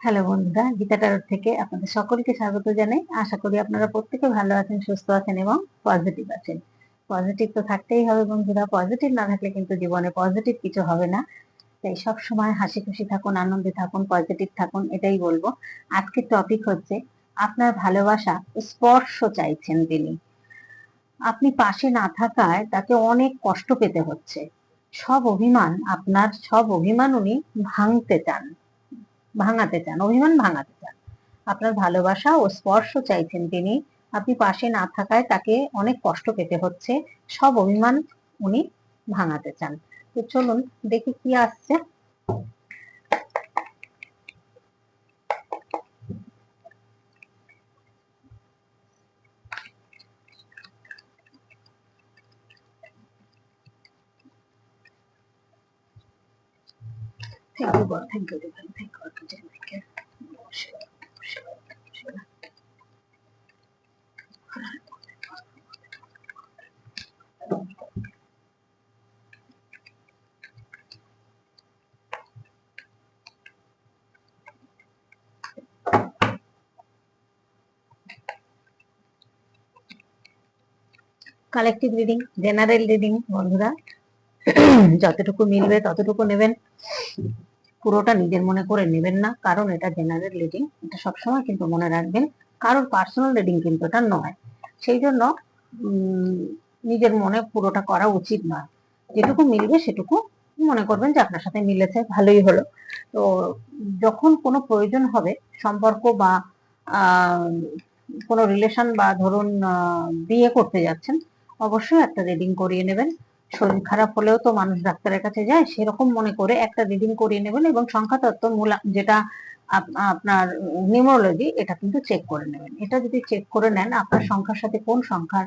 Hello বন্ধুরা, গীতা টারোর থেকে আপনাদের সকলকে স্বাগত জানাই। আশা করি আপনারা প্রত্যেকে ভালো আছেন, সুস্থ আছেন এবং পজিটিভ আছেন। পজিটিভ তো থাকতেই হবে বন্ধুরা পজিটিভ না থাকলে কিন্তু জীবনে পজিটিভ কিছু হবে না। তাই সব সময় হাসি খুশি থাকুন, আনন্দে থাকুন পজিটিভ থাকুন, এটাই বলব। আজকের টপিক হচ্ছে, আপনার ভালোবাসা স্পর্শ চাইছেন তিনি। আপনি পাশে না থাকায় তাকে অনেক কষ্ট পেতে হচ্ছে। সব অভিমান আপনার, সব অভিমান উনি ভাঙতে চান। ভাঙাতে চান, অভিমান ভাঙাতে চান। আপনার ভালোবাসা ও স্পর্শ চাইছেন তিনি। আপনি পাশে না থাকায় তাকে অনেক কষ্ট পেতে হচ্ছে। সব অভিমান উনি ভাঙাতে চান। তো চলুন দেখি কি আসছে। You, God. Thank you, divine. Thank God for Jamaica. Collective reading general reading বন্ধুরা যতটুকু মিলবে ততটুকু নেবেন পুরোটা নিজের মনে করে নেবেন না, কারণ এটা জেনারেল রিডিং এটা সবসময় কিন্তু মনে রাখবেন, কারোর পার্সোনাল রিডিং কিন্তু এটা নয়। সেই জন্য নিজের মনে পুরোটা করা উচিত নয় যেটুকু মিলবে সেটুকু মনে করবেন যে আপনার সাথে মিলেছে, ভালোই হলো। তো, যখন কোনো প্রয়োজন হবে, সম্পর্ক বা কোনো রিলেশন বা ধরুন বিয়ে করতে যাচ্ছেন, অবশ্যই একটা রিডিং করিয়ে নেবেন। শরীর খারাপ হলেও তো মানুষ ডাক্তারের কাছে যায়, সেরকম মনে করে একটা রিডিং করিয়ে নেবেন এবং সংখ্যা তত্ত্ব মূলা যেটা আপনার নিউমোলজি এটা কিন্তু চেক করে নেবেন। এটা যদি চেক করে নেন, আপনার সংখ্যার সাথে কোন সংখ্যার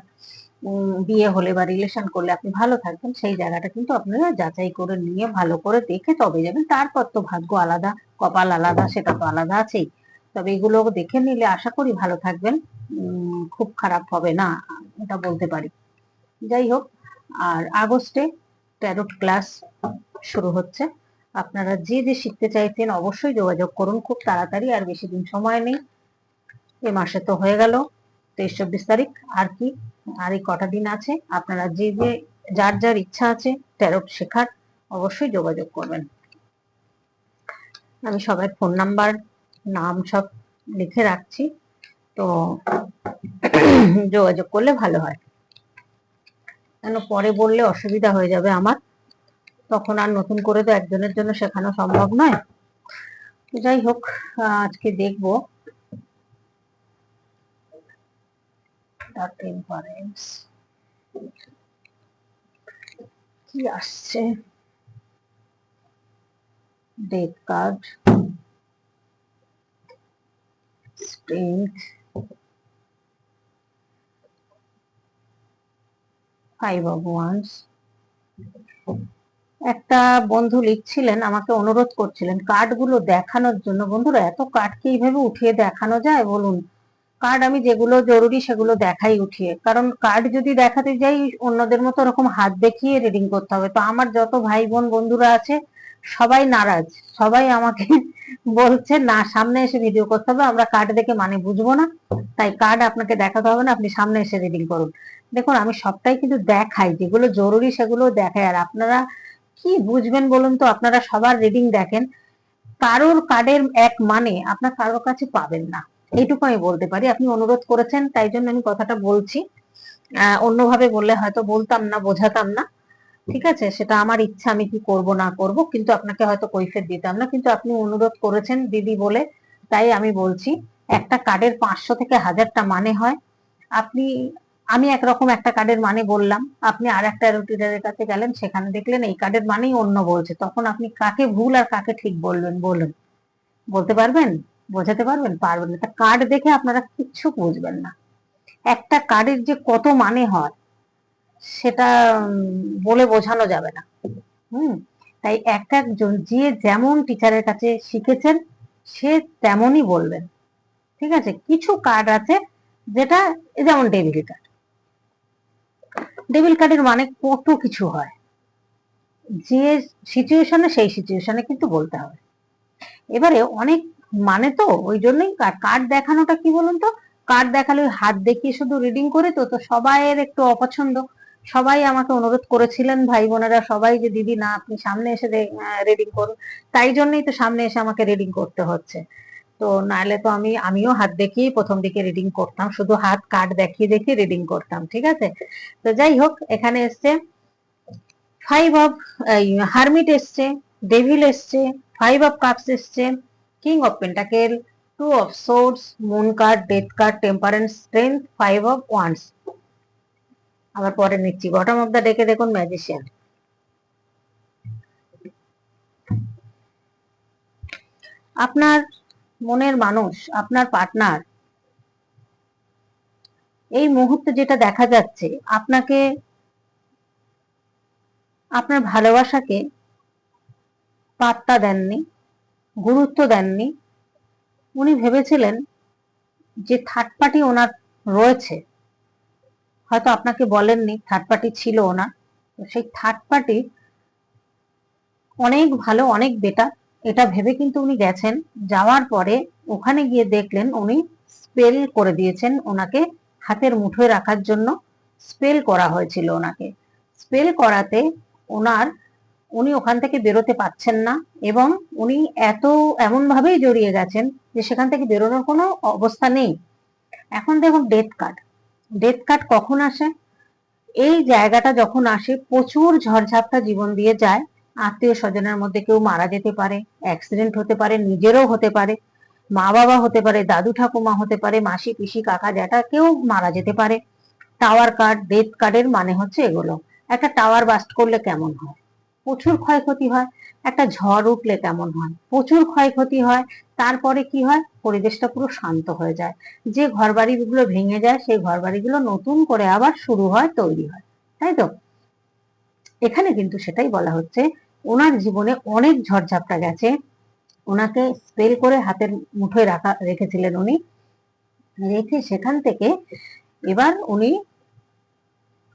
বিয়ে হলে বা রিলেশন করলে আপনি ভালো থাকবেন, সেই জায়গাটা কিন্তু আপনারা যাচাই করে নিয়ে ভালো করে দেখে তবে যাবেন। তারপর তো ভাগ্য আলাদা, কপাল আলাদা, সেটা তো আলাদা আছেই। তবে এগুলো দেখে নিলে আশা করি ভালো থাকবেন। খুব খারাপ হবে না, এটা বলতে পারি। যাই হোক। আর আগস্টে ট্যারোট ক্লাস শুরু হচ্ছে। আপনারা যে যে শিখতে চাইছেন অবশ্যই যোগাযোগ করুন, খুব তাড়াতাড়ি আর বেশি দিন সময় নেই। এ মাসে তো হয়ে গেল তেইশ চব্বিশ তারিখ, আর কি? আর এই কটা দিন আছে, আপনারা যে যে, যার যার ইচ্ছা আছে ট্যারোট শেখার, অবশ্যই যোগাযোগ করবেন। আমি সবাই ফোন নাম্বার নাম সব লিখে রাখছি, তো যোগাযোগ করলে ভালো হয়। কেন পরে বললে অসুবিধা হয়ে যাবে আমার। তখন আর নতুন করে তো একজনের জন্য শেখানো সম্ভব নয়। যাই হোক, আজকে দেখব। কি আসছে? Death card strength five of wands একটা বন্ধু লিখছিলেন, আমাকে অনুরোধ করছিলেন, কার্ডগুলো দেখানোর জন্য। বন্ধুরা, এত কার্ডকে এইভাবে উঠিয়ে দেখানো যায়? বলুন। কার্ড আমি যেগুলো জরুরি সেগুলো দেখাই উঠিয়ে। কারণ কার্ড যদি দেখাতে যাই, অন্যদের মতো ওরকম হাত দেখিয়ে রিডিং করতে হবে। তো আমার যত ভাই বোন বন্ধুরা আছে, সবাই নারাজ। সবাই আমাকে বলছে, না, সামনে এসে ভিডিও করতে হবে। আমরা কার্ড দেখে মানে বুঝব না। তাই কার্ড আপনাকে দেখাতে হবে না। আপনি সামনে এসে রিডিং করুন। দেখুন, আমি সবটাই কিন্তু দেখাই, যেগুলো জরুরি সেগুলো দেখাই। আর আপনারা কি বুঝবেন বলুন তো? আপনারা সবার রিডিং দেখেন। কারোর কার্ডের এক মানে আপনার কারোর কাছে পাবেন না। এইটুকু আমি বলতে পারি। আপনি অনুরোধ করেছেন, তাই জন্য আমি কথাটা বলছি। অন্যভাবে বললে হয়তো বলতাম না, বোঝাতাম না। ঠিক আছে? সেটা আমার ইচ্ছা, আমি কি করব, না করব, কিন্তু আপনাকে হয়তো কৈফের দিতাম না। কিন্তু আপনি অনুরোধ করেছেন দিদি বলে, তাই আমি বলছি, একটা কার্ডের পাঁচশো থেকে হাজারটা মানে হয়। আপনি আমি একরকম একটা কার্ডের মানে বললাম, আপনি আর একটা রুটিডারের কাছে গেলেন, সেখানে দেখলেন এই কার্ডের মানেই অন্য বলছে। তখন আপনি কাকে ভুল আর কাকে ঠিক বলবেন বলুন। বলতে পারবেন? বোঝাতে পারবেন? পারবেন না। কার্ড দেখে আপনারা কিচ্ছু বুঝবেন না। একটা কার্ডের যে কত মানে হয়, সেটা বলে বোঝানো যাবে না। হুম? তাই এক একজন যে যেমন টিচারের কাছে শিখেছেন, সে তেমনই বলবেন। ঠিক আছে? কিছু কার্ড আছে যেটা, যেমন ডেবিল কার্ড ডেবিল কার্ডের মানে কত কিছু হয়? যে সিচুয়েশনে সেই সিচুয়েশনে কিন্তু বলতে হবে। এবারে অনেক মানে তো ওই জন্যই কার্ড দেখানোটা কি বলুন তো? কার্ড দেখালে ওই হাত দেখিয়ে শুধু রিডিং করে তো তো সবাইয়ের একটু অপছন্দ। সবাই আমাকে অনুরোধ করেছিলেন ভাই বোনেরা, সবাই যে দিদি না, আপনি সামনে এসে রিডিং করুন। তাই জন্যই তো সামনে এসে আমাকে রিডিং করতে হচ্ছে। তো নাহলে তো আমি, আমিও হাত দেখিয়েই প্রথম দিকে রিডিং করতাম। শুধু হাত কার্ড দেখিয়ে দেখিয়ে রিডিং করতাম, ঠিক আছে? তো যাই হোক, এখানে এসছে ফাইভ অফ হারমিট এসছে ডেভিল এসছে ফাইভ অফ কাপস এসছে king of pentacle two of swords moon card death card temperance strength five of wands আবার পরে নিচ্ছি। বটম অফ দ্য ডেকে দেখুন ম্যাজিশিয়ান আপনার মনের মানুষ, আপনার পার্টনার এই মুহূর্তে যেটা দেখা যাচ্ছে, আপনাকে, আপনার ভালোবাসাকে পাত্তা দেননি, গুরুত্ব দেননি। উনি ভেবেছিলেন যে থার্ড পার্টি ওনার রয়েছে। হয়তো আপনাকে বলেননি থার্ড পার্টি ছিল ওনার। সেই থার্ড পার্টি অনেক ভালো, অনেক বেটার এটা ভেবে কিন্তু উনি গেছেন। যাওয়ার পরে ওখানে গিয়ে দেখলেন উনি স্পেল করে দিয়েছেন ওনাকে হাতের মুঠোয় রাখার জন্য। স্পেল করা হয়েছিল ওনাকে। স্পেল করাতে ওনার, উনি ওখান থেকে বেরোতে পাচ্ছেন না এবং উনি এত এমন ভাবেই জড়িয়ে গেছেন যে সেখান থেকে বেরোনোর কোনো অবস্থা নেই। এখন দেখুন ডেথ কার্ড। ডেথ কার্ড কখন আসে? এই জায়গাটা যখন আসে, প্রচুর ঝড়ঝাপটা জীবন দিয়ে যায়। আত্মীয় স্বজনের মধ্যে কেউ মারা যেতে পারে অ্যাক্সিডেন্ট হতে পারে, নিজেরও হতে পারে মা বাবা হতে পারে, দাদু ঠাকুমা হতে পারে, মাসি, পিসি, কাকা, জ্যাঠা কেউ মারা যেতে পারে। টাওয়ার কার্ড ডেথ কার্ডের মানে হচ্ছে এগুলো। একটা টাওয়ার বাস্ট করলে কেমন হয়? প্রচুর ক্ষয়ক্ষতি হয়। একটা ঝড় উঠলে কেমন হয়? প্রচুর ক্ষয়ক্ষতি হয়। তারপরে কি হয়? পরিবেশটা পুরো শান্ত হয়ে যায়। যে ঘর বাড়িগুলো ভেঙে যায়, সেই ঘর বাড়িগুলো নতুন করে আবার শুরু হয়, তৈরি হয়। তাই তো? এখানে কিন্তু সেটাই বলা হচ্ছে ওনার জীবনে অনেক ঝড়ঝাপটা গেছে। ওনাকে স্পেল করে হাতের মুঠোয় রাখা, রেখেছিলেন উনি। রেখে সেখান থেকে এবার উনি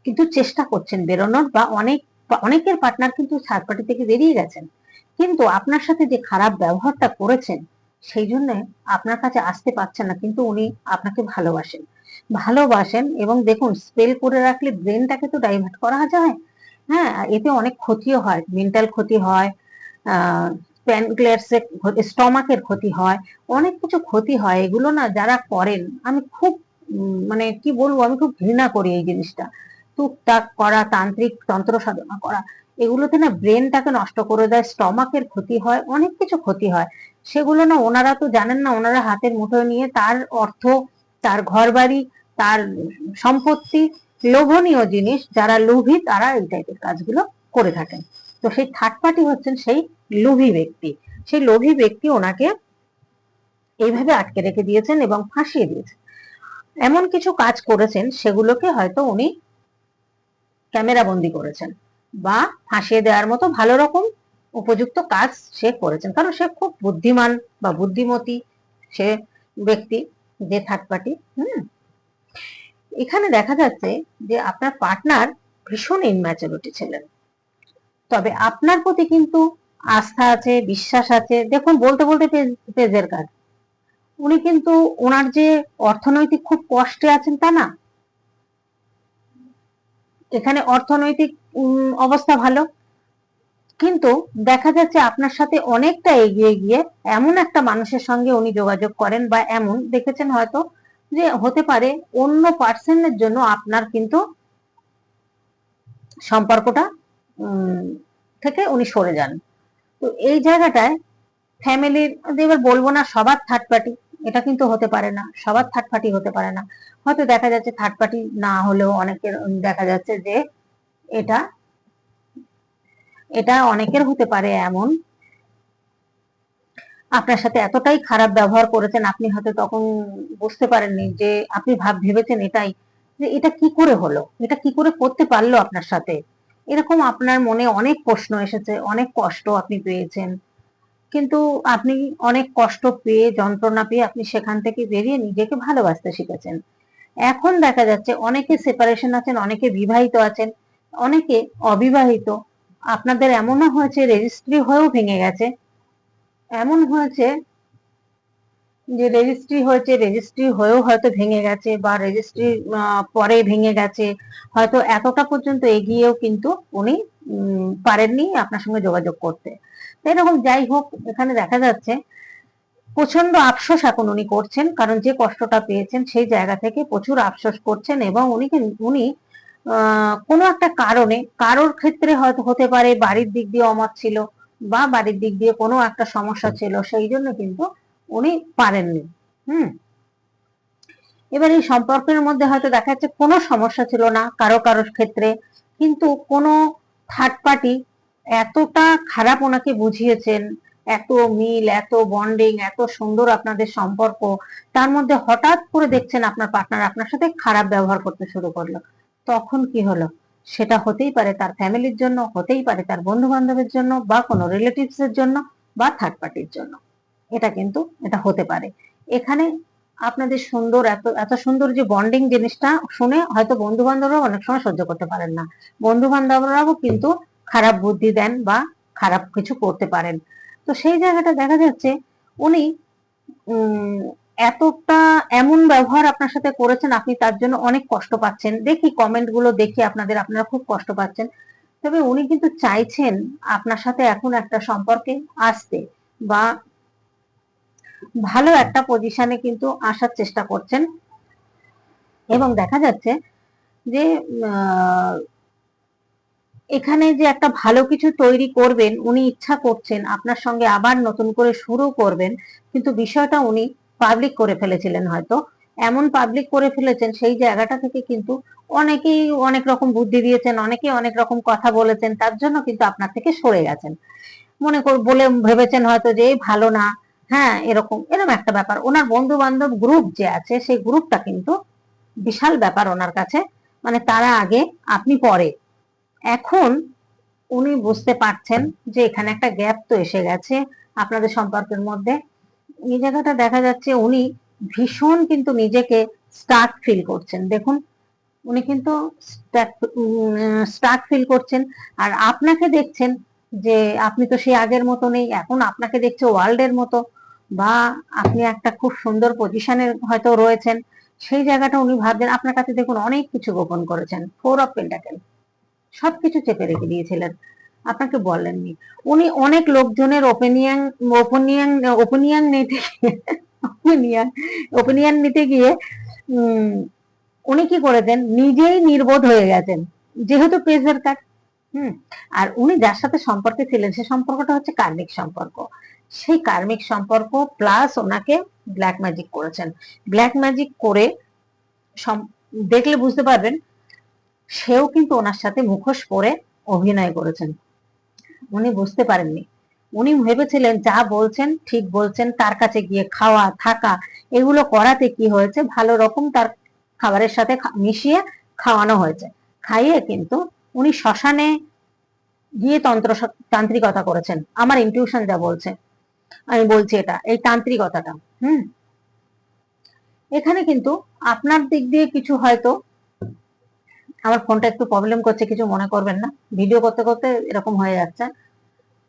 কিন্তু চেষ্টা করছেন বেরোনোর বা অনেক, অনেকের পার্টনার কিন্তু থার্ড পার্টি থেকে বেরিয়ে গেছেন। কিন্তু আপনার সাথে যে খারাপ ব্যবহারটা করেছেন, সেই জন্য আপনার কাছে আসতে পারছেন না, কিন্তু উনি আপনাকে ভালোবাসেন। ভালোবাসেন এবং দেখুন স্পেল করে রাখলে ব্রেনটাকে তো ডাইভার্ট করা যায় হ্যাঁ এতে অনেক ক্ষতিও হয় মেন্টাল ক্ষতি হয় প্যানক্লিয়ার্সের স্টমাকের ক্ষতি হয়, অনেক কিছু ক্ষতি হয়, এগুলো না যারা করেন, আমি খুব মানে কি বলব, আমি খুব ঘৃণা করি এই জিনিসটা। টুকটাক করা, তান্ত্রিক তন্ত্র সাধনা করা, এগুলোতে না ব্রেনটাকে নষ্ট করে দেয় স্টমাকের ক্ষতি হয়, অনেক কিছু ক্ষতি হয়। সেগুলো না ওনারা তো জানেন না, ওনারা হাতের মুঠোয় নিয়ে তার অর্থ, তার ঘর বাড়ি তার সম্পত্তি লোভনীয় জিনিস যারা লোভী তারা এই টাইপের কাজগুলো করে থাকেন। তো সেই থার্ড পার্টি হচ্ছেন সেই লোভী ব্যক্তি। সেই লোভী ব্যক্তি ওনাকে এইভাবে আটকে রেখে দিয়েছেন এবং ফাঁসিয়ে দিয়েছেন। এমন কিছু কাজ করেছেন, সেগুলোকে হয়তো উনি ক্যামেরা বন্দি করেছেন বা ফাঁসিয়ে দেওয়ার মতো ভালো রকম উপযুক্ত কাজ সে করেছেন। কারণ সে খুব বুদ্ধিমান বা বুদ্ধিমতী সে ব্যক্তি, যে থার্ড পার্টি হুম? এখানে দেখা যাচ্ছে যে আপনার পার্টনার ভীষণ ইনম্যাচুরিটি ছিলেন। তবে আপনার প্রতি কিন্তু আস্থা আছে, বিশ্বাস আছে। দেখুন, বলতে বলতে পেজের কাজ। উনি কিন্তু ওনার যে অর্থনৈতিক খুব কষ্টে আছেন তা না। এখানে অর্থনৈতিক অবস্থা ভালো। কিন্তু দেখা যাচ্ছে আপনার সাথে অনেকটা এগিয়ে গিয়ে এমন একটা মানুষের সঙ্গে উনি যোগাযোগ করেন বা এমন দেখেছেন হয়তো যে হতে পারে অন্য পার্সনের জন্য আপনার কিন্তু সম্পর্কটা থেকে উনি সরে যান। তো এই জায়গাটায় ফ্যামিলির এবার বলব না সবার থার্ড পার্টি এটা কিন্তু হতে পারে না, সবার থার্ড পার্টি হতে পারে না। হয়তো দেখা যাচ্ছে থার্ড পার্টি না হলেও অনেকের, দেখা যাচ্ছে যে এটা এটা অনেকের হতে পারে এমন আপনার সাথে এতটাই খারাপ ব্যবহার করেছেন, আপনি হয়তো তখন বুঝতে পারেননি যে আপনি ভাব, ভেবেছেন এটাই যে এটা কি করে হলো? এটা কি করে করতে পারল আপনার সাথে? এরকম আপনার মনে অনেক প্রশ্ন এসেছে, অনেক কষ্ট আপনি পেয়েছেন। কিন্তু আপনি অনেক কষ্ট পেয়ে, যন্ত্রণা পেয়ে আপনি সেখান থেকে বেরিয়ে নিজেকে ভালোবাসতে শিখেছেন। এখন দেখা যাচ্ছে অনেকে সেপারেশন আছেন, অনেকে বিবাহিত আছেন, অনেকে অবিবাহিত। আপনাদের এমনও হয়েছে রেজিস্ট্রি হয়েও ভেঙে গেছে। এমন হয়েছে যে রেজিস্ট্রি হয়েছে রেজিস্ট্রি হয়েও হয়তো ভেঙে গেছে বা রেজিস্ট্রি পরে ভেঙে গেছে। হয়তো এতটা পর্যন্ত এগিয়েও কিন্তু উনি পারেননি আপনার সঙ্গে যোগাযোগ করতে। এরকম যাই হোক, এখানে দেখা যাচ্ছে প্রচণ্ড আফসোস এখন উনি করছেন, কারণ যে কষ্টটা পেয়েছেন সেই জায়গা থেকে প্রচুর আফসোস করছেন এবং উনি উনি কোনো একটা কারণে, কারোর ক্ষেত্রে হয়তো হতে পারে, বাড়ির দিক দিয়ে অমত ছিল বা বাড়ির দিক দিয়ে কোনো একটা সমস্যা ছিল সেই জন্য কিন্তু উনি পারেননি। হুম? এবার এই সম্পর্কের মধ্যে হয়তো দেখা যাচ্ছে কোনো সমস্যা ছিল না কারও কারোর ক্ষেত্রে কিন্তু কোনো থার্ড পার্টি এতটা খারাপ ওনাকে বুঝিয়েছেন এত মিল এত বন্ডিং এত সুন্দর আপনাদের সম্পর্ক তার মধ্যে হঠাৎ করে দেখছেন আপনার পার্টনার আপনার সাথে খারাপ ব্যবহার করতে শুরু করল। তখন কি হলো? সেটা হতেই পারে তার ফ্যামিলির জন্য, হতেই পারে তার বন্ধু বান্ধবের জন্য বা কোনো রিলেটিভস এর জন্য বা থার্ড পার্টির জন্য। এটা কিন্তু এটা হতে পারে। এখানে আপনাদের সুন্দর এত এত সুন্দর যে বন্ডিং জিনিসটা শুনে হয়তো বন্ধু বান্ধবরাও অনেক সময় সহ্য করতে পারেন না। বন্ধু বান্ধবরাও কিন্তু খারাপ বুদ্ধি দেন বা খারাপ কিছু করতে পারেন। তো সেই জায়গাটা দেখা যাচ্ছে উনি এতটা এমন ব্যবহার আপনার সাথে করেছেন, আপনি তার জন্য অনেক কষ্ট পাচ্ছেন। দেখি কমেন্টগুলো দেখি আপনাদের, আপনারা খুব কষ্ট পাচ্ছেন। তবে উনি কিন্তু চাইছেন আপনার সাথে এখন একটা সম্পর্কে আসতে বা ভালো একটা পজিশনে কিন্তু আসার চেষ্টা করছেন। এবং দেখা যাচ্ছে যে এখানে যে একটা ভালো কিছু তৈরি করবেন, উনি ইচ্ছা করছেন, আপনার সঙ্গে আবার নতুন করে শুরু করবেন, কিন্তু বিষয়টা উনি পাবলিক করে ফেলেছিলেন হয়তো। এমন পাবলিক করে ফেলেছেন, সেই জায়গাটা থেকে কিন্তু অনেকেই অনেক রকম বুদ্ধি দিয়েছেন, অনেকেই অনেক রকম কথা বলেছেন, তার জন্য কিন্তু আপনার থেকে সরে গেছেন। মনে কর, বলে ভেবেছেন হয়তো যে ভালো না। হ্যাঁ এরকম এরকম একটা ব্যাপার। ওনার বন্ধু বান্ধব গ্রুপ যে আছে, সেই গ্রুপটা কিন্তু বিশাল ব্যাপার ওনার কাছে। মানে তারা আগে, আপনি পরে। এখন উনি বুঝতে পারছেন যে, এখানে একটা গ্যাপ তো এসে গেছে আপনাদের সম্পর্কের মধ্যে। এই জায়গাটা দেখা যাচ্ছে, উনি ভীষণ কিন্তু নিজেকে স্টার্ট ফিল করছেন। দেখুন, উনি কিন্তু স্টার্ট ফিল করছেন। আর আপনাকে দেখছেন যে, আপনি তো সেই আগের মতো নেই, এখন আপনাকে দেখছে ওয়ার্ল্ডের মতো, বা আপনি একটা খুব সুন্দর পজিশনে হয়তো রয়েছেন। সেই জায়গাটা উনি ভাবছেন, আপনার কাছে দেখুন অনেক কিছু গোপন করেছেন ফোর অফ পেন্টাকেল সবকিছু চেপে রেখে দিয়েছিলেন। আপনাকে বলেননি। উনি অনেক লোকজনের ওপিনিয়ন ওপিনিয়ন ওপিনিয়ন নিতে ওপিনিয়ন ওপিনিয়ন নিতে গিয়ে উনি কি করেছেন? নিজেই নির্বোধ হয়ে গেছেন। যেহেতু প্রেজের কার্ড হুম? আর উনি যার সাথে সম্পর্কে ছিলেন, সে সম্পর্কটা হচ্ছে কার্মিক সম্পর্ক। সেই কার্মিক সম্পর্ক প্লাস ওনাকে ব্ল্যাক ম্যাজিক করেছেন। ব্ল্যাক ম্যাজিক করে দেখলে বুঝতে পারবেন, সেও কিন্তু ওনার সাথে মুখোশ পরে অভিনয় করেছেন। উনি বুঝতে পারেননি। উনি ভেবেছিলেন যা বলছেন ঠিক বলছেন, তার কাছে গিয়ে খাওয়া, থাকা, এগুলো করাতে কি হয়েছে? ভালো রকম তার খাবারের সাথে মিশিয়ে খাওয়ানো হয়েছে। খাইয়ে কিন্তু উনি শ্মশানে গিয়ে তন্ত্র তান্ত্রিকতা করেছেন। আমার ইনটিউশন যা বলছে, আমি বলছি এটা, এই তান্ত্রিকতাটা, হুম? এখানে কিন্তু আপনার দিক দিয়ে কিছু হয়তো আমার ফোনটা একটু প্রবলেম করছে, কিছু মনে করবেন না। ভিডিও করতে করতে এরকম হয়ে যাচ্ছে।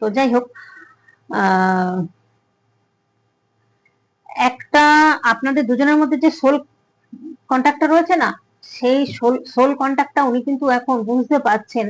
তো যাই হোক একটা আপনাদের দুজনের মধ্যে যে সোল কন্ট্যাক্টটা রয়েছে না, সেই সোল কন্ট্যাক্টটা উনি কিন্তু এখন বুঝতে পারছেন।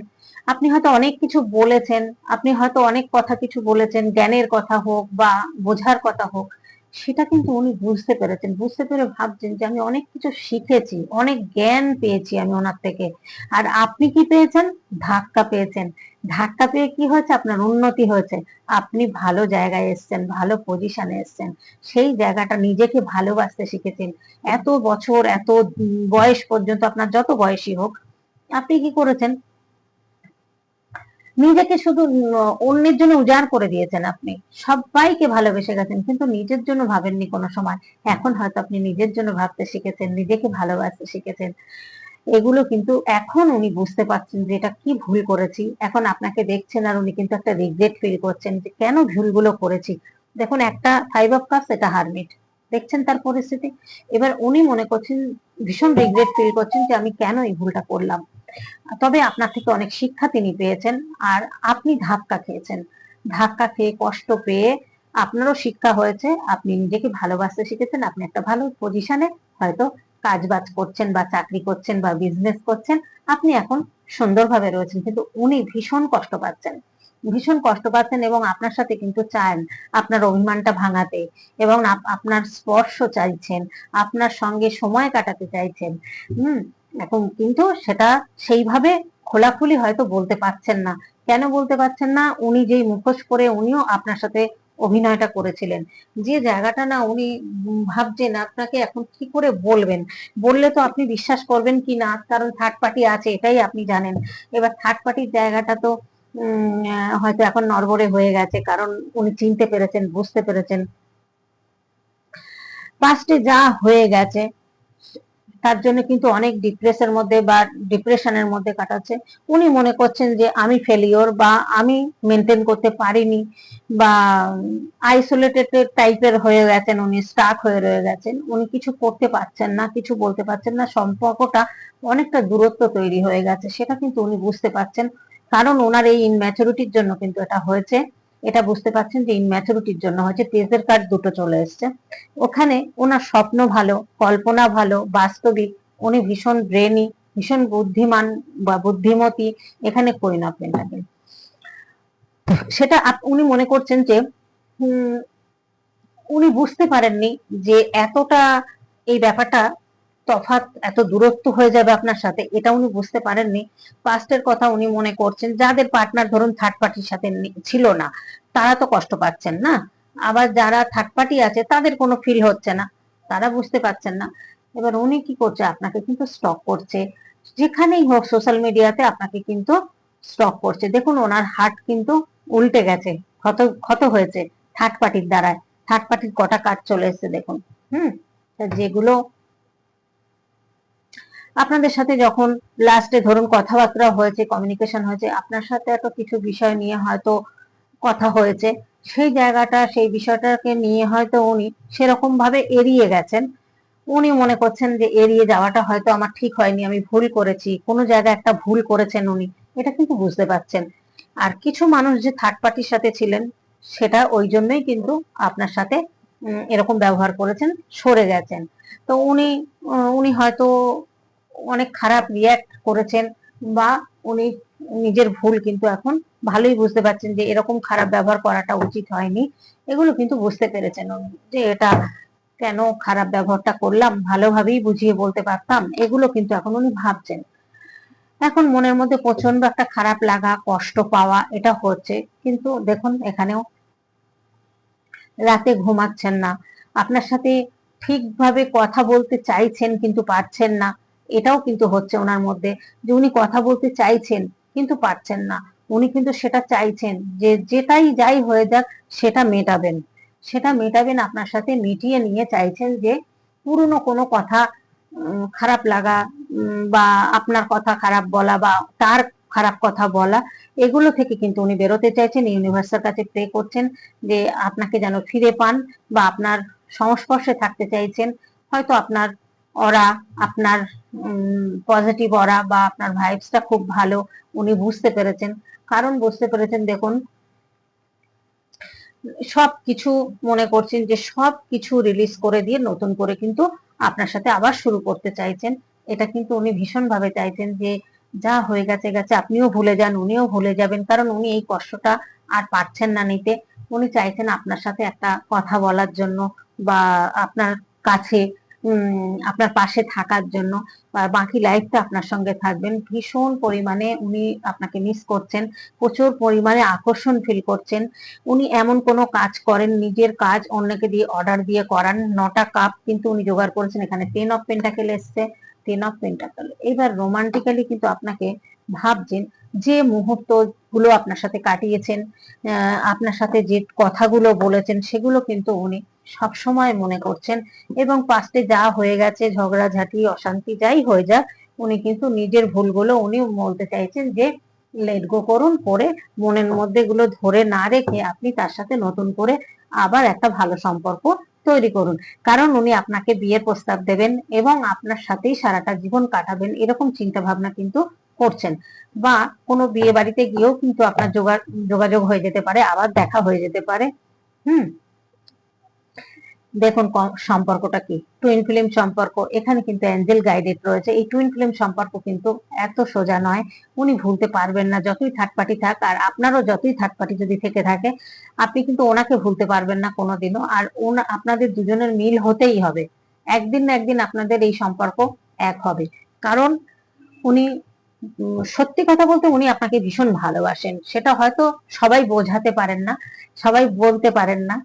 আপনি হয়তো অনেক কিছু বলেছেন, আপনি হয়তো অনেক কথা কিছু বলেছেন, জ্ঞানের কথা হোক বা বোঝার কথা হোক। সেটা কিন্তু উনি বুঝতে পেরেছেন। বুঝতে পেরে ভাবছেন যে আমি অনেক কিছু শিখেছি, অনেক জ্ঞান পেয়েছি আমি ওনার থেকে। আর আপনি কি পেয়েছেন? ধাক্কা পেয়েছেন। ধাক্কা পেয়ে কি হয়েছে? আপনার উন্নতি হয়েছে। আপনি ভালো জায়গায় এসেছেন, ভালো পজিশনে এসেছেন। সেই জায়গাটা নিজেকে ভালোবাসতে শিখেছেন। এত বছর, এত বয়স পর্যন্ত আপনার যত বয়সী হোক, আপনি কি করেছেন? নিজেকে শুধু অন্যের জন্য উজাড় করে দিয়েছেন আপনি। সবাইকে ভালোবেসে গেছেন, কিন্তু নিজের জন্য ভাবেননি কোনো সময়। এখন হয়তো আপনি নিজের জন্য ভাবতে শিখেছেন, নিজেকে ভালোবাসতে শিখেছেন। এগুলো কিন্তু এখন উনি বুঝতে পারছেন যে এটা কি ভুল করেছি। এখন আপনাকে দেখছেন আর উনি কিন্তু একটা রিগ্রেট ফিল করছেন যে কেন ভুলগুলো করেছি। দেখুন, একটা ফাইভ অফ কাপস এটা হারমিট দেখছেন তার পরিস্থিতি? এবার উনি মনে করছেন, ভীষণ রিগ্রেট ফিল করছেন যে আমি কেন এই ভুলটা করলাম। তবে আপনার থেকে অনেক শিক্ষা তিনি পেয়েছেন আর আপনি ধাক্কা খেয়েছেন। ধাক্কা খেয়ে কষ্ট পেয়ে আপনারও শিক্ষা হয়েছে, আপনি নিজেকে ভালোবাসতে শিখেছেন, আপনি একটা ভালো পজিশনে হয়তো কাজ বাজ করছেন বা চাকরি করছেন বা বিজনেস করছেন, আপনি এখন সুন্দরভাবে রয়েছেন। কিন্তু উনি ভীষণ কষ্ট পাচ্ছেন। ভীষণ কষ্ট পাচ্ছেন এবং আপনার সাথে কিন্তু চান, আপনার অভিমানটা ভাঙাতে এবং আপনার স্পর্শ চাইছেন, আপনার সঙ্গে সময় কাটাতে চাইছেন। হুম এখন কিন্তু সেটা সেইভাবে খোলাখুলি হয়তো বলতে পারছেন না। কেন বলতে পারছেন না? উনি যেই মুখোশ করে উনিও আপনার সাথে অভিনয়টা করেছিলেন। যে জায়গাটা না উনি ভাবছেন আপনাকে এখন কি করে বলবেন? বললে তো আপনি বিশ্বাস করবেন কি না? কারণ থার্ড পার্টি আছে, এটাই আপনি জানেন। এবার থার্ড পার্টির জায়গাটা তো হয়তো এখন নড়বড়ে হয়ে গেছে, কারণ উনি চিনতে পেরেছেন, বুঝতে পেরেছেন। পাস্টে যা হয়ে গেছে তার জন্য কিন্তু অনেক ডিপ্রেসের মধ্যে বা ডিপ্রেশনের মধ্যে কাটাচ্ছে। উনি মনে করছেন যে, আমি ফেলিওর বা আমি মেনটেন করতে পারিনি বা আইসোলেটেড টাইপের হয়ে গেছেন, উনি স্টাক হয়ে রয়ে গেছেন। উনি কিছু করতে পারছেন না, কিছু বলতে পারছেন না। সম্পর্কটা অনেকটা দূরত্ব তৈরি হয়ে গেছে। সেটা কিন্তু উনি বুঝতে পারছেন। কারণ ওনার এই ইনম্যাচুরিটির জন্য কিন্তু এটা হয়েছে। এটা বুঝতে পারছেন যে ইনম্যাচুরিটির জন্য হয়েছে তেজের কার্ড দুটো চলে এসছে। ওখানে ওনার স্বপ্ন ভালো, কল্পনা ভালো, বাস্তবিক, উনি ভীষণ ব্রেনি, ভীষণ বুদ্ধিমান বা বুদ্ধিমতী, এখানে কোইন অফ পেন্টাকেল সেটা উনি মনে করছেন যে উনি বুঝতে পারেননি যে এতটা এই ব্যাপারটা তফাৎ এত দূরত্ব হয়ে যাবে আপনার সাথে, এটা উনি বুঝতে পারেননি। পাস্টের কথা উনি মনে করছেন, যাদের পার্টনার ধরুন থার্ড পার্টির সাথে ছিল না, তারা তো কষ্ট পাচ্ছেন না। আবার যারা থার্ড পার্টি আছে, তাদের কোনো ফিল হচ্ছে না, তারা বুঝতে পারছেন না। এবার উনি কি করছে, আপনাকে কিন্তু স্টক করছে। যেখানেই হোক সোশ্যাল মিডিয়াতে আপনাকে কিন্তু স্টক করছে। দেখুন, ওনার হার্ট কিন্তু উল্টে গেছে, ক্ষত ক্ষত হয়েছে থার্ড পার্টির দ্বারায়। থার্ড পার্টির কটা কাজ চলে এসেছে, দেখুন। হুম? যেগুলো আপনাদের সাথে যখন লাস্টে ধরুন কথাবার্তা হয়েছে কমিউনিকেশন হয়েছে, আপনার সাথে এত কিছু বিষয় নিয়ে হয়তো কথা হয়েছে, সেই জায়গাটা, সেই বিষয়টাকে নিয়ে হয়তো উনি সেরকম ভাবে এড়িয়ে গেছেন। উনি মনে করছেন যে এড়িয়ে যাওয়াটা হয়তো আমার ঠিক হয়নি, আমি ভুল করেছি, কোনো জায়গায় একটা ভুল করেছেন উনি, এটা কিন্তু বুঝতে পারছেন। আর কিছু মানুষ যে থার্ড পার্টির সাথে ছিলেন, সেটা ওই জন্যই কিন্তু আপনার সাথে এরকম ব্যবহার করেছেন, সরে গেছেন। তো উনি উনি হয়তো অনেক খারাপ রিয়াক্ট করেছেন বা উনি নিজের ভুল কিন্তু এখন ভালোই বুঝতে পারছেন যে এরকম খারাপ ব্যবহার করাটা উচিত হয়নি। এগুলো কিন্তু বুঝতে পেরেছেন উনি যে এটা কেন খারাপ ব্যবহারটা করলাম, ভালোভাবেই বুঝিয়ে বলতে পারতাম, এগুলো কিন্তু এখন উনি ভাবছেন। এখন মনের মধ্যে প্রচণ্ড একটা খারাপ লাগা, কষ্ট পাওয়া এটা হচ্ছে। কিন্তু দেখুন, এখানেও রাতে ঘুমাচ্ছেন না। আপনার সাথে ঠিকভাবে কথা বলতে চাইছেন কিন্তু পারছেন না। এটাও কিন্তু হচ্ছে ওনার মধ্যে যে উনি কথা বলতে চাইছেন কিন্তু পারছেন না। উনি কিন্তু সেটা চাইছেন যে যেটাই যাই হয়ে যাক সেটা মেটাবেন। সেটা মেটাবেন আপনার সাথে মিটিয়ে নিয়ে চাইছেন যে পুরনো কোনো কথা খারাপ লাগা বা আপনার কথা খারাপ বলা বা তার খারাপ কথা বলা, এগুলো থেকে কিন্তু উনি বেরোতে চাইছেন, ইউনিভার্সের কাছে প্রে করছেন যে আপনাকে যেন ফিরে পান বা আপনার সংস্পর্শে থাকতে চাইছেন। হয়তো আপনার অরা আপনার পজিটিভ ওরা বা আপনার ভাইবসটা খুব ভালো, উনি বুঝতে পেরেছেন। কারণ বুঝতে পেরেছেন দেখুন, সব কিছু মনে করছেন যে সব কিছু রিলিজ করে দিয়ে নতুন করে কিন্তু আপনার সাথে আবার শুরু করতে চাইছেন। এটা কিন্তু উনি ভীষণ ভাবে চাইছেন যে যা হয়ে গেছে গেছে, আপনিও ভুলে যান, উনিও ভুলে যাবেন। কারণ উনি এই কষ্টটা আর পারছেন না নিতে। উনি চাইছেন আপনার সাথে একটা কথা বলার জন্য বা আপনার কাছে আপনার পাশে থাকার জন্য বাকি লাইফটা আপনার সঙ্গে থাকবেন। ভীষণ পরিমাণে উনি আপনাকে মিস করছেন। প্রচুর পরিমাণে আকর্ষণ ফিল করছেন। উনি এমন কোনো কাজ করেন, নিজের কাজ অন্যকে দিয়ে অর্ডার দিয়ে করান। নটা কাপ কিন্তু উনি জোগাড় করেছেন। এখানে টেন অফ পেন্টাকেল এসছে টেন অফ পেন্টাকেল এবার রোমান্টিক্যালি কিন্তু আপনাকে ভাবছেন যে মুহূর্তগুলো আপনার সাথে কাটিয়েছেন আপনার সাথে যে কথাগুলো বলেছেন, সেগুলো কিন্তু উনি সব সময় মনে করছেন এবং পাস্টে যা হয়ে গেছে, ঝগড়াঝাটি, অশান্তি যাই হয়ে যাক, উনি কিন্তু নিজের ভুলগুলো উনি বলতে চাইছেন যে লেট গো করুন, করে মনের মধ্যে এগুলো ধরে না রেখে আপনি তার সাথে নতুন করে আবার একটা ভালো সম্পর্ক তৈরি করুন। কারণ উনি আপনাকে বিয়ের প্রস্তাব দেবেন এবং আপনার সাথেই সারাটা জীবন কাটাবেন, এরকম চিন্তা ভাবনা কিন্তু করছেন বা কোনো বিয়ে বাড়িতে গিয়েও কিন্তু আপনার যোগাযোগ হয়ে যেতে পারে, আবার দেখা হয়ে যেতে পারে, হুম? দেখুন সম্পর্কটা কি? টুইন ফিল্ম সম্পর্ক, এখানে কিন্তু অ্যাঞ্জেল গাইডেড রয়েছে, এই টুইন ফিল্ম সম্পর্ক কিন্তু এত সোজা নয়, উনি ভুলতে পারবেন না, যতই থার্ড পার্টি থাক, আর আপনারও যতই থার্ড পার্টি যদি থেকে থাকে, আপনি কিন্তু ওনাকে ভুলতে পারবেন না কোনোদিনও, আর আপনাদের দুজনের মিল হতেই হবে, একদিন না একদিন আপনাদের এই সম্পর্ক এক হবে, কারণ উনি সত্যি কথা বলতে উনি আপনাকে ভীষণ ভালোবাসেন। সেটা হয়তো সবাই বোঝাতে পারেন না, সবাই বলতে পারেন না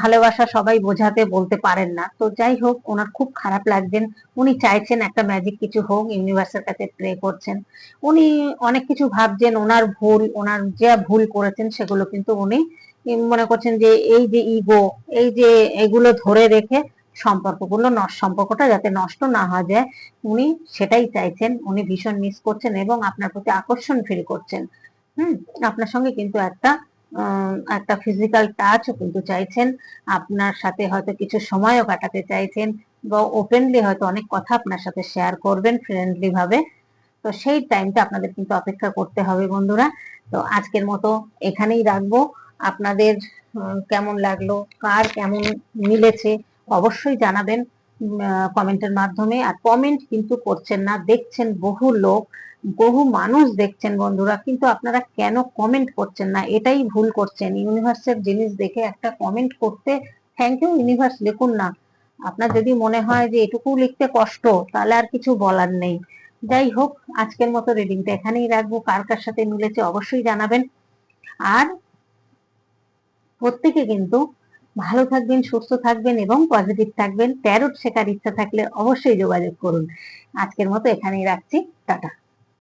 ভালোবাসা সবাই বোঝাতে, বলতে পারেন না। তো যাই হোক, ওনার খুব খারাপ লাগছেন উনি চাইছেন একটা ম্যাজিক কিছু হোক ইউনিভার্সের কাছে প্রে করছেন। উনি অনেক কিছু ভাবছেন, ওনার ভুল, ওনার যা ভুল করেছেন, সেগুলো কিন্তু উনি মনে করছেন যে এই যে ইগো এই যে এগুলো ধরে রেখে সম্পর্কগুলো সম্পর্কটা যাতে নষ্ট না হয়ে যায়, উনি সেটাই চাইছেন, উনি ভীষণ মিস করছেন এবং আপনার প্রতি আকর্ষণ ফিল করছেন। হুম, আপনার সঙ্গে কিন্তু একটা একটা ফিজিক্যাল টাচও কিন্তু চাইছেন, আপনার সাথে হয়তো কিছু সময়ও কাটাতে চাইছেন, বা ওপেনলি হয়তো অনেক কথা আপনার সাথে শেয়ার করবেন ফ্রেন্ডলি ভাবে। তো সেই টাইমটা আপনাদের কিন্তু অপেক্ষা করতে হবে বন্ধুরা। তো আজকের মতো এখানেই রাখব। আপনাদের কেমন লাগল, কার কেমন মিলেছে অবশ্যই জানাবেন কমেন্টের মাধ্যমে। আর কমেন্ট কিন্তু করছেন না, দেখছেন বহু লোক, বহু মানুষ দেখছেন বন্ধুরা, কিন্তু আপনারা কেন কমেন্ট করছেন না? এটাই ভুল করছেন। ইউনিভার্সের জিনিস দেখে একটা কমেন্ট করতে থ্যাংক ইউ ইউনিভার্স লিখুন না। আপনার যদি মনে হয় যে এটুকু লিখতে কষ্ট, তাহলে আর কিছু বলার নেই। যাই হোক, আজকের মতো রিডিংটা এখানেই রাখব। কার কার সাথে মিলেছে অবশ্যই জানাবেন। আর প্রত্যেকে কিন্তু ভালো থাকবেন, সুস্থ থাকবেন এবং পজিটিভ থাকবেন। ট্যারোট শেখার ইচ্ছা থাকলে অবশ্যই যোগাযোগ করুন। আজকের মতো এখানেই রাখছি। টাটা।